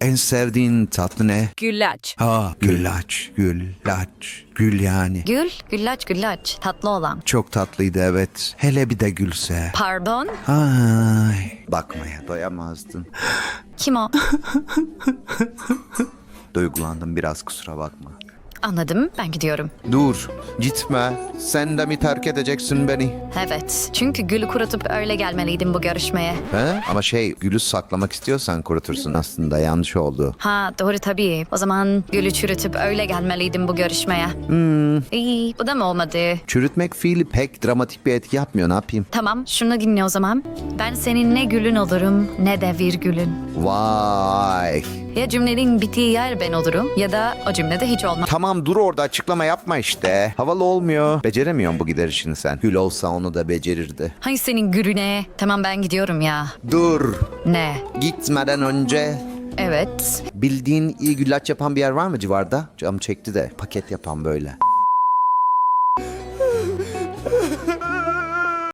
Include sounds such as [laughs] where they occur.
En sevdiğin tatlı ne? Güllaç. Ha, güllaç, güllaç, gül yani. Gül, güllaç güllaç. Tatlı olan. Çok tatlıydı evet. Hele bir de gülse. Pardon? Ay, bakmaya doyamazdın. Kim o? [laughs] Duygulandım biraz kusura bakma. Anladım, ben gidiyorum. Dur, gitme. Sen de mi terk edeceksin beni? Evet, çünkü gülü kurutup öyle gelmeliydim bu görüşmeye. He? Ama şey, gülü saklamak istiyorsan kurutursun aslında. Yanlış oldu. Ha doğru tabii. O zaman gülü çürütüp öyle gelmeliydim bu görüşmeye. İyi, bu da mı olmadı? Çürütmek fiili pek dramatik bir etki yapmıyor. Ne yapayım? Tamam, şunu dinle o zaman. Ben senin ne gülün olurum ne de virgülün. Vay. Ya cümlenin bittiği yer ben olurum ya da o cümlede hiç olmaz. Tamam dur orada açıklama yapma işte. Havalı olmuyor. Beceremiyorsun bu gider işini sen. Gül olsa onu da becerirdi. Hay senin gülüne. Tamam ben gidiyorum ya. Dur. Ne? Gitmeden önce Evet. bildiğin iyi güllaç yapan bir yer var mı civarda? Cam çekti de paket yapan böyle.